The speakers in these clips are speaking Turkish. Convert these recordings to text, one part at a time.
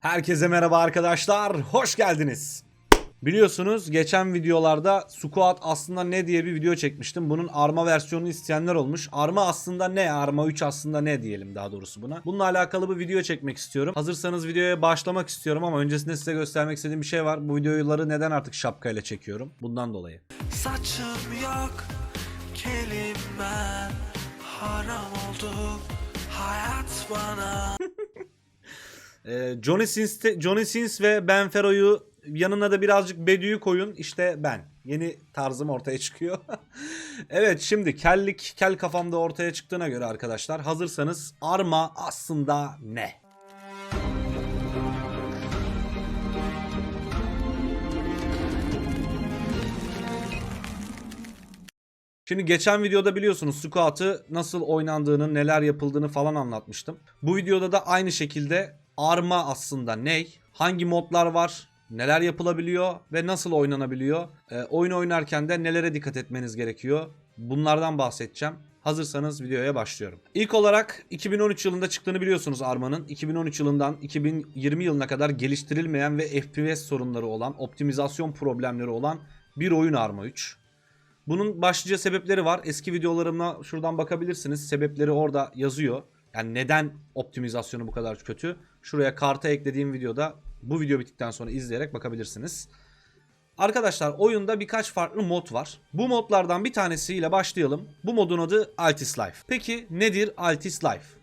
Herkese merhaba arkadaşlar. Hoş geldiniz. Biliyorsunuz geçen videolarda Squat aslında ne diye bir video çekmiştim. Bunun arma versiyonunu isteyenler olmuş. Arma aslında ne? Arma 3 aslında ne diyelim daha doğrusu buna. Bununla alakalı bir video çekmek istiyorum. Hazırsanız videoya başlamak istiyorum ama öncesinde size göstermek istediğim bir şey var. Bu videoları neden artık şapkayla çekiyorum? Bundan dolayı. Saçım yok kelimen Haram oldu hayat bana Ee, Johnny Sins, Johnny Sins ve Ben Fero'yu yanına da birazcık Bedü'yü koyun. İşte ben. Yeni tarzım ortaya çıkıyor. evet şimdi kellik, kel kafamda ortaya çıktığına göre arkadaşlar hazırsanız arma aslında ne? Şimdi geçen videoda biliyorsunuz squat'ı nasıl oynandığını, neler yapıldığını falan anlatmıştım. Bu videoda da aynı şekilde arma aslında ne? Hangi modlar var? Neler yapılabiliyor ve nasıl oynanabiliyor? Ee, oyun oynarken de nelere dikkat etmeniz gerekiyor? Bunlardan bahsedeceğim. Hazırsanız videoya başlıyorum. İlk olarak 2013 yılında çıktığını biliyorsunuz Arma'nın. 2013 yılından 2020 yılına kadar geliştirilmeyen ve FPS sorunları olan, optimizasyon problemleri olan bir oyun Arma 3. Bunun başlıca sebepleri var. Eski videolarıma şuradan bakabilirsiniz. Sebepleri orada yazıyor. Yani neden optimizasyonu bu kadar kötü? Şuraya karta eklediğim videoda bu video bittikten sonra izleyerek bakabilirsiniz. Arkadaşlar oyunda birkaç farklı mod var. Bu modlardan bir tanesiyle başlayalım. Bu modun adı Altis Life. Peki nedir Altis Life?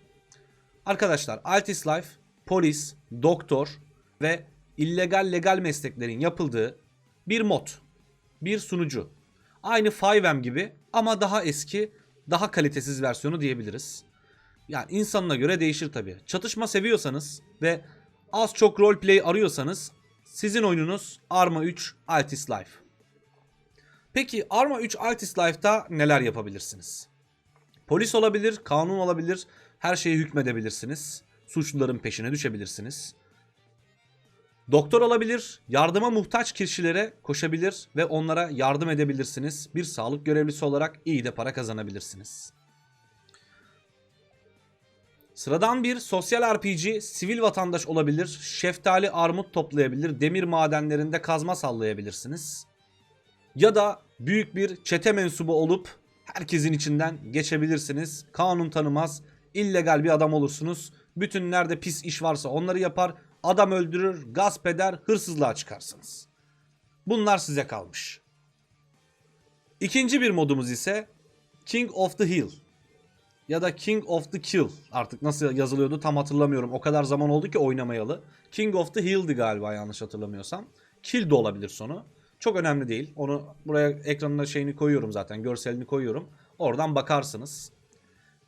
Arkadaşlar Altis Life polis, doktor ve illegal legal mesleklerin yapıldığı bir mod. Bir sunucu. Aynı 5M gibi ama daha eski, daha kalitesiz versiyonu diyebiliriz. Yani insanına göre değişir tabii. Çatışma seviyorsanız ve az çok roleplay arıyorsanız sizin oyununuz Arma 3 Altis Life. Peki Arma 3 Altis Life'da neler yapabilirsiniz? Polis olabilir, kanun olabilir, her şeye hükmedebilirsiniz. Suçluların peşine düşebilirsiniz. Doktor olabilir, yardıma muhtaç kişilere koşabilir ve onlara yardım edebilirsiniz. Bir sağlık görevlisi olarak iyi de para kazanabilirsiniz. Sıradan bir sosyal RPG, sivil vatandaş olabilir, şeftali armut toplayabilir, demir madenlerinde kazma sallayabilirsiniz. Ya da büyük bir çete mensubu olup herkesin içinden geçebilirsiniz. Kanun tanımaz, illegal bir adam olursunuz. Bütün nerede pis iş varsa onları yapar, adam öldürür, gasp eder, hırsızlığa çıkarsınız. Bunlar size kalmış. İkinci bir modumuz ise King of the Hill ya da King of the Kill artık nasıl yazılıyordu tam hatırlamıyorum. O kadar zaman oldu ki oynamayalı. King of the Hill'di galiba yanlış hatırlamıyorsam. Kill de olabilir sonu. Çok önemli değil. Onu buraya ekranına şeyini koyuyorum zaten. Görselini koyuyorum. Oradan bakarsınız.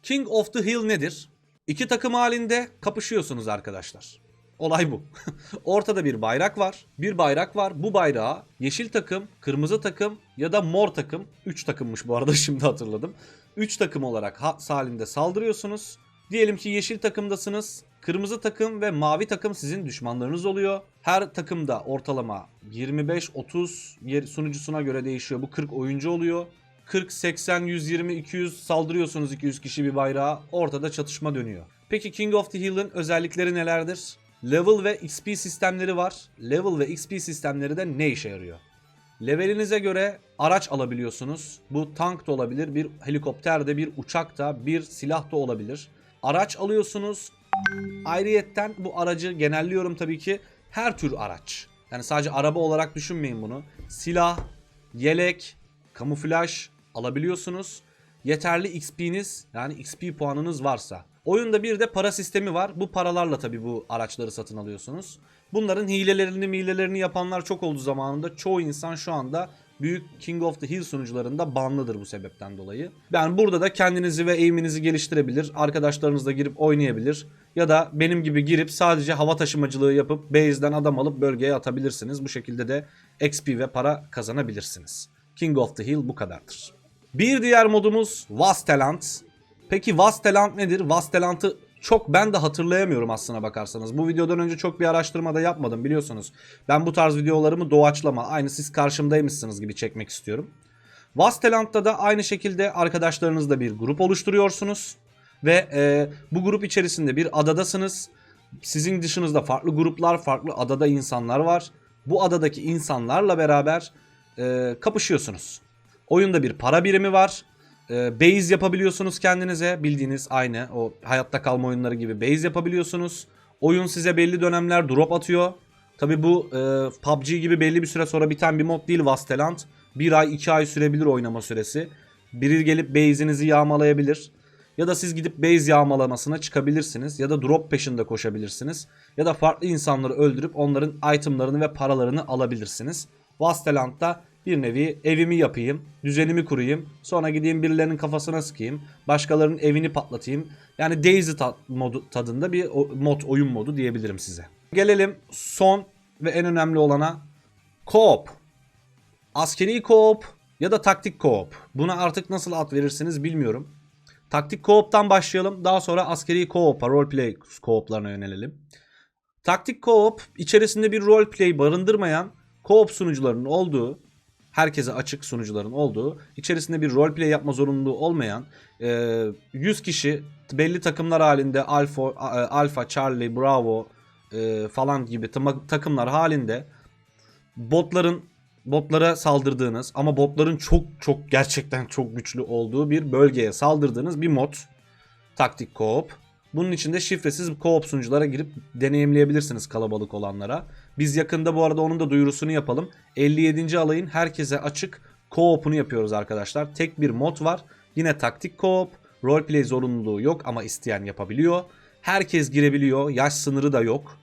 King of the Hill nedir? İki takım halinde kapışıyorsunuz arkadaşlar. Olay bu. Ortada bir bayrak var. Bir bayrak var. Bu bayrağa yeşil takım, kırmızı takım ya da mor takım. 3 takımmış bu arada şimdi hatırladım. 3 takım olarak ha- halinde saldırıyorsunuz. Diyelim ki yeşil takımdasınız. Kırmızı takım ve mavi takım sizin düşmanlarınız oluyor. Her takımda ortalama 25-30 yer sunucusuna göre değişiyor. Bu 40 oyuncu oluyor. 40, 80, 120, 200 saldırıyorsunuz 200 kişi bir bayrağa. Ortada çatışma dönüyor. Peki King of the Hill'in özellikleri nelerdir? Level ve XP sistemleri var. Level ve XP sistemleri de ne işe yarıyor? Levelinize göre araç alabiliyorsunuz. Bu tank da olabilir, bir helikopter de, bir uçak da, bir silah da olabilir. Araç alıyorsunuz. Ayrıyetten bu aracı genelliyorum tabii ki her tür araç. Yani sadece araba olarak düşünmeyin bunu. Silah, yelek, kamuflaj alabiliyorsunuz. Yeterli XP'niz yani XP puanınız varsa. Oyunda bir de para sistemi var. Bu paralarla tabii bu araçları satın alıyorsunuz. Bunların hilelerini milelerini yapanlar çok oldu zamanında. Çoğu insan şu anda büyük King of the Hill sunucularında banlıdır bu sebepten dolayı. Yani burada da kendinizi ve aim'inizi geliştirebilir. Arkadaşlarınızla girip oynayabilir. Ya da benim gibi girip sadece hava taşımacılığı yapıp base'den adam alıp bölgeye atabilirsiniz. Bu şekilde de XP ve para kazanabilirsiniz. King of the Hill bu kadardır. Bir diğer modumuz Vasteland. Peki Vasteland nedir? Vasteland'ı çok ben de hatırlayamıyorum aslına bakarsanız. Bu videodan önce çok bir araştırma da yapmadım biliyorsunuz. Ben bu tarz videolarımı doğaçlama aynı siz karşımdaymışsınız gibi çekmek istiyorum. Vasteland'da da aynı şekilde arkadaşlarınızla bir grup oluşturuyorsunuz. Ve e, bu grup içerisinde bir adadasınız. Sizin dışınızda farklı gruplar, farklı adada insanlar var. Bu adadaki insanlarla beraber e, kapışıyorsunuz. Oyunda bir para birimi var. E, base yapabiliyorsunuz kendinize. Bildiğiniz aynı o hayatta kalma oyunları gibi base yapabiliyorsunuz. Oyun size belli dönemler drop atıyor. Tabi bu e, PUBG gibi belli bir süre sonra biten bir mod değil Vasteland. Bir ay iki ay sürebilir oynama süresi. Biri gelip base'inizi yağmalayabilir. Ya da siz gidip base yağmalamasına çıkabilirsiniz. Ya da drop peşinde koşabilirsiniz. Ya da farklı insanları öldürüp onların itemlarını ve paralarını alabilirsiniz. Vasteland'da bir nevi evimi yapayım, düzenimi kurayım, sonra gideyim birilerinin kafasına sıkayım, başkalarının evini patlatayım. Yani Daisy modu tadında bir mod, oyun modu diyebilirim size. Gelelim son ve en önemli olana Co-op. Askeri co-op ya da taktik co-op. Buna artık nasıl ad verirsiniz bilmiyorum. Taktik co-op'tan başlayalım. Daha sonra askeri co-op'a, roleplay co-op'larına yönelelim. Taktik co-op içerisinde bir roleplay barındırmayan co-op sunucularının olduğu, herkese açık sunucuların olduğu, içerisinde bir roleplay yapma zorunluluğu olmayan, e, 100 kişi belli takımlar halinde Alfa, a- Alfa Charlie, Bravo e, falan gibi takımlar halinde botların botlara saldırdığınız ama botların çok çok gerçekten çok güçlü olduğu bir bölgeye saldırdığınız bir mod. Taktik co-op. Bunun içinde şifresiz co-op sunuculara girip deneyimleyebilirsiniz kalabalık olanlara. Biz yakında bu arada onun da duyurusunu yapalım. 57. alayın herkese açık co-op'unu yapıyoruz arkadaşlar. Tek bir mod var. Yine taktik co-op. Roleplay zorunluluğu yok ama isteyen yapabiliyor. Herkes girebiliyor. Yaş sınırı da yok.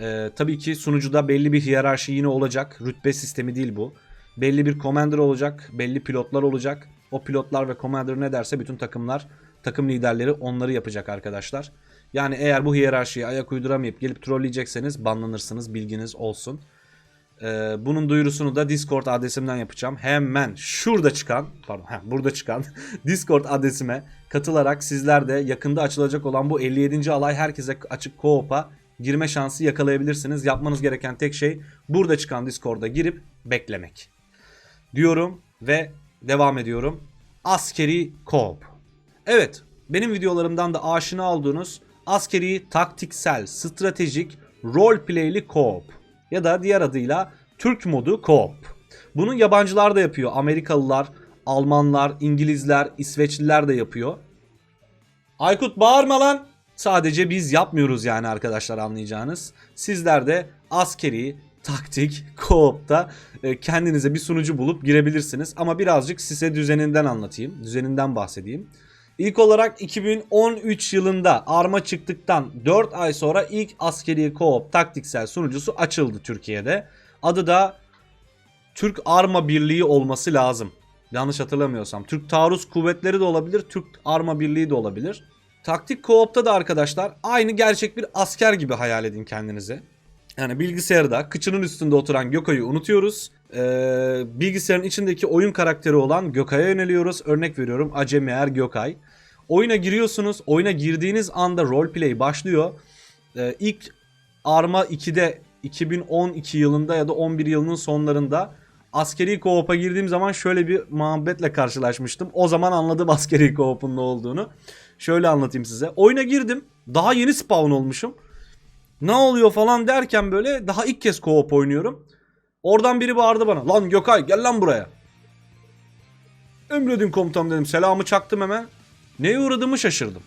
Ee, tabii ki sunucuda belli bir hiyerarşi yine olacak. Rütbe sistemi değil bu. Belli bir commander olacak. Belli pilotlar olacak. O pilotlar ve commander ne derse bütün takımlar, takım liderleri onları yapacak arkadaşlar. Yani eğer bu hiyerarşiye ayak uyduramayıp gelip trolleyecekseniz banlanırsınız bilginiz olsun. Ee, bunun duyurusunu da Discord adresimden yapacağım. Hemen şurada çıkan, pardon heh, burada çıkan Discord adresime katılarak sizler de yakında açılacak olan bu 57. alay herkese açık co-op'a girme şansı yakalayabilirsiniz. Yapmanız gereken tek şey burada çıkan Discord'a girip beklemek. Diyorum ve devam ediyorum. Askeri co-op. Evet, benim videolarımdan da aşina olduğunuz askeri, taktiksel, stratejik, roleplay'li co-op ya da diğer adıyla Türk modu co-op. Bunu yabancılar da yapıyor. Amerikalılar, Almanlar, İngilizler, İsveçliler de yapıyor. Aykut bağırma lan. Sadece biz yapmıyoruz yani arkadaşlar anlayacağınız. Sizler de askeri, taktik, co-op'ta e, kendinize bir sunucu bulup girebilirsiniz. Ama birazcık size düzeninden anlatayım. Düzeninden bahsedeyim. İlk olarak 2013 yılında Arma çıktıktan 4 ay sonra ilk askeri co-op taktiksel sunucusu açıldı Türkiye'de. Adı da Türk Arma Birliği olması lazım. Yanlış hatırlamıyorsam. Türk Taarruz Kuvvetleri de olabilir, Türk Arma Birliği de olabilir. Taktik co-op'ta da arkadaşlar aynı gerçek bir asker gibi hayal edin kendinizi. Yani bilgisayarda kıçının üstünde oturan Gökay'ı unutuyoruz. Ee, bilgisayarın içindeki oyun karakteri olan Gökay'a yöneliyoruz. Örnek veriyorum Acemi Er Gökay. Oyuna giriyorsunuz. Oyuna girdiğiniz anda roleplay başlıyor. Ee, ilk Arma 2'de 2012 yılında ya da 11 yılının sonlarında askeri co-op'a girdiğim zaman şöyle bir muhabbetle karşılaşmıştım. O zaman anladım askeri co-op'un ne olduğunu. Şöyle anlatayım size. Oyuna girdim. Daha yeni spawn olmuşum. Ne oluyor falan derken böyle daha ilk kez co-op oynuyorum. Oradan biri bağırdı bana. Lan Gökay gel lan buraya. Emredin komutanım dedim. Selamı çaktım hemen. Neye uğradığımı şaşırdım.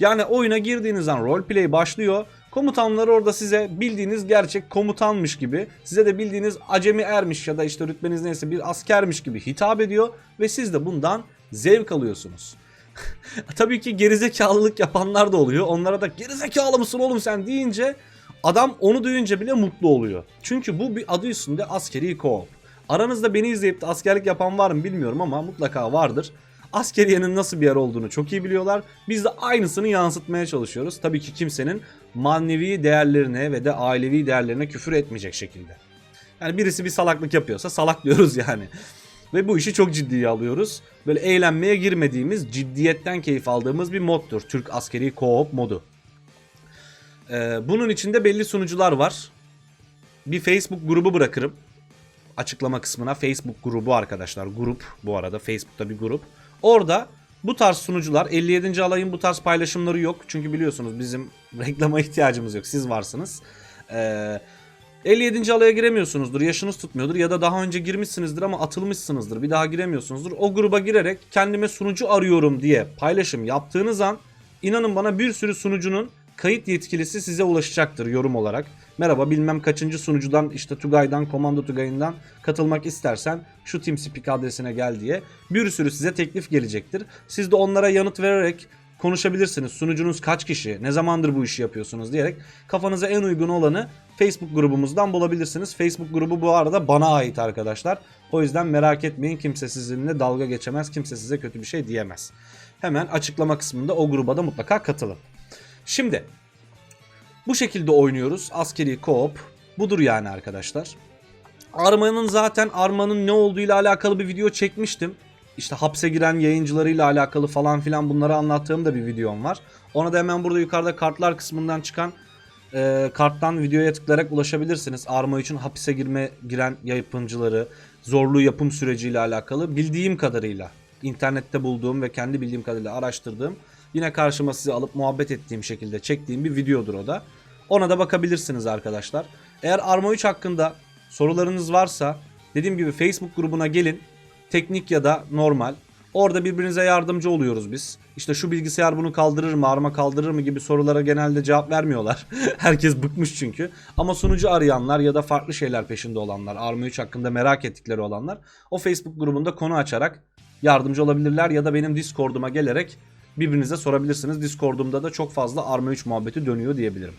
Yani oyuna girdiğiniz an roleplay başlıyor. Komutanlar orada size bildiğiniz gerçek komutanmış gibi, size de bildiğiniz acemi ermiş ya da işte rütbeniz neyse bir askermiş gibi hitap ediyor ve siz de bundan zevk alıyorsunuz. Tabii ki gerizekalılık yapanlar da oluyor. Onlara da gerizekalı mısın oğlum sen deyince adam onu duyunca bile mutlu oluyor. Çünkü bu bir adı üstünde askeri co-op. Aranızda beni izleyip de askerlik yapan var mı bilmiyorum ama mutlaka vardır. Askeriyenin nasıl bir yer olduğunu çok iyi biliyorlar. Biz de aynısını yansıtmaya çalışıyoruz. Tabii ki kimsenin manevi değerlerine ve de ailevi değerlerine küfür etmeyecek şekilde. Yani birisi bir salaklık yapıyorsa salak diyoruz yani. Ve bu işi çok ciddiye alıyoruz. Böyle eğlenmeye girmediğimiz, ciddiyetten keyif aldığımız bir moddur. Türk askeri co-op modu. Ee, bunun içinde belli sunucular var. Bir Facebook grubu bırakırım. Açıklama kısmına Facebook grubu arkadaşlar. Grup bu arada Facebook'ta bir grup. Orada Bu tarz sunucular 57. alayın bu tarz paylaşımları yok. Çünkü biliyorsunuz bizim reklama ihtiyacımız yok. Siz varsınız. Ee, 57. alaya giremiyorsunuzdur, yaşınız tutmuyordur ya da daha önce girmişsinizdir ama atılmışsınızdır. Bir daha giremiyorsunuzdur. O gruba girerek kendime sunucu arıyorum diye paylaşım yaptığınız an inanın bana bir sürü sunucunun kayıt yetkilisi size ulaşacaktır yorum olarak. Merhaba bilmem kaçıncı sunucudan işte Tugay'dan, Komando Tugay'ından katılmak istersen şu TeamSpeak adresine gel diye bir sürü size teklif gelecektir. Siz de onlara yanıt vererek konuşabilirsiniz. Sunucunuz kaç kişi, ne zamandır bu işi yapıyorsunuz diyerek kafanıza en uygun olanı Facebook grubumuzdan bulabilirsiniz. Facebook grubu bu arada bana ait arkadaşlar. O yüzden merak etmeyin kimse sizinle dalga geçemez, kimse size kötü bir şey diyemez. Hemen açıklama kısmında o gruba da mutlaka katılın. Şimdi bu şekilde oynuyoruz. Askeri co-op budur yani arkadaşlar. Arma'nın zaten Arma'nın ne olduğuyla alakalı bir video çekmiştim. İşte hapse giren yayıncılarıyla alakalı falan filan bunları anlattığım da bir videom var. Ona da hemen burada yukarıda kartlar kısmından çıkan e, karttan videoya tıklayarak ulaşabilirsiniz. Arma için hapise girme giren yapımcıları, zorlu yapım süreciyle alakalı bildiğim kadarıyla internette bulduğum ve kendi bildiğim kadarıyla araştırdığım yine karşıma sizi alıp muhabbet ettiğim şekilde çektiğim bir videodur o da. Ona da bakabilirsiniz arkadaşlar. Eğer Arma 3 hakkında sorularınız varsa dediğim gibi Facebook grubuna gelin. Teknik ya da normal. Orada birbirinize yardımcı oluyoruz biz. İşte şu bilgisayar bunu kaldırır mı, arma kaldırır mı gibi sorulara genelde cevap vermiyorlar. Herkes bıkmış çünkü. Ama sunucu arayanlar ya da farklı şeyler peşinde olanlar, Arma 3 hakkında merak ettikleri olanlar o Facebook grubunda konu açarak yardımcı olabilirler ya da benim Discord'uma gelerek birbirinize sorabilirsiniz. Discord'umda da çok fazla Arma 3 muhabbeti dönüyor diyebilirim.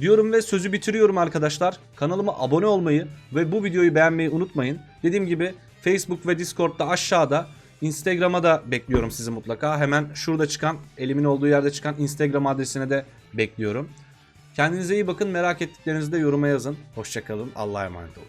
Diyorum ve sözü bitiriyorum arkadaşlar. Kanalıma abone olmayı ve bu videoyu beğenmeyi unutmayın. Dediğim gibi Facebook ve Discord'da aşağıda Instagram'a da bekliyorum sizi mutlaka. Hemen şurada çıkan, elimin olduğu yerde çıkan Instagram adresine de bekliyorum. Kendinize iyi bakın. Merak ettiklerinizi de yoruma yazın. Hoşçakalın. Allah'a emanet olun.